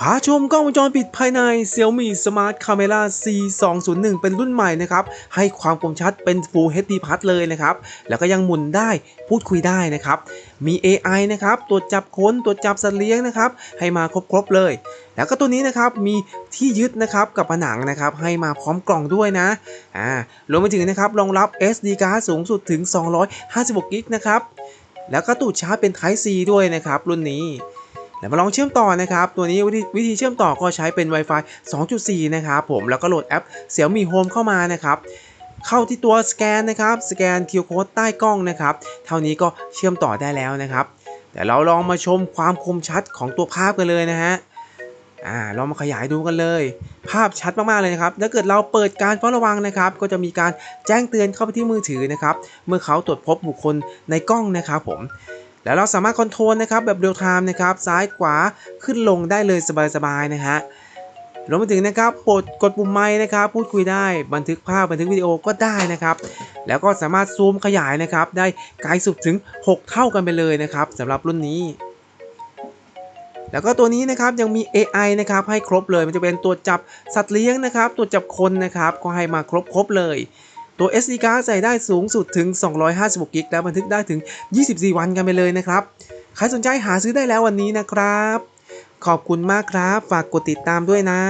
พาชมกล้องวงจรปิดภายใน Xiaomi Smart Camera C201 เป็นรุ่นใหม่นะครับ ให้ความคมชัดเป็น Full HD Plus เลยนะครับ แล้วก็ยังหมุนได้พูดคุยได้นะครับ มี AI นะครับตรวจจับคนตรวจจับสัตว์เลี้ยงนะครับ ให้มาครบๆเลย แล้วก็ตัวนี้นะครับมีที่ยึดนะครับกับผนังนะครับ ให้มาพร้อมกล่องด้วยนะอ่ารวมไปถึงนะครับรองรับ SD card สูงสุดถึง 256กิกนะครับแล้วก็ตูดชาร์จเป็น Type C ด้วยนะครับรุ่นนี้ แล้วมาลองเชื่อมต่อนะครับตัวนี้วิธีวิธีเชื่อมต่อก็ใช้เป็น Wi-Fi 2.4 นะครับผมแล้วก็โหลดแอป Xiaomi Home เข้ามานะครับเข้าที่ตัวสแกนนะครับสแกน QR Code ใต้กล้องนะครับเท่านี้ก็เชื่อมต่อได้แล้วนะครับเดี๋ยวเราลองมาชมความคมชัดของตัวภาพกันเลยนะฮะอ่าลองมาขยายดูกันเลย ภาพชัดมากๆเลยนะครับถ้าเกิดเราเปิดการเฝ้าระวังนะครับ ก็จะมีการแจ้งเตือนเข้าไปที่มือถือนะครับ เมื่อเขาตรวจพบบุคคลในกล้องนะครับผม แล้วเราสามารถคอนโทรลนะครับแบบเรียลไทม์นะครับซ้ายขวาขึ้นลงได้เลยสบายๆนะฮะรวมไปถึงนะครับกดกดปุ่มไม้นะครับพูดคุยได้บันทึกภาพบันทึกวิดีโอก็ได้นะครับ แล้วก็สามารถซูมขยายนะครับได้ไกลสุดถึง 6 เท่ากันไปเลยนะครับสำหรับรุ่นนี้ แล้วก็ตัวนี้นะครับยังมี AI นะครับให้ครบเลยมันจะเป็นตัวจับสัตว์เลี้ยงนะครับตัวจับคนนะครับก็ให้มาครบครบๆเลย ตัว SD card ใส่ได้สูงสุดถึง 256กิกแล้วบันทึกได้ถึง 24 วันกันไปเลยนะครับ ใครสนใจหาซื้อได้แล้ววันนี้นะครับ ขอบคุณมากครับ ฝากกดติดตามด้วยนะ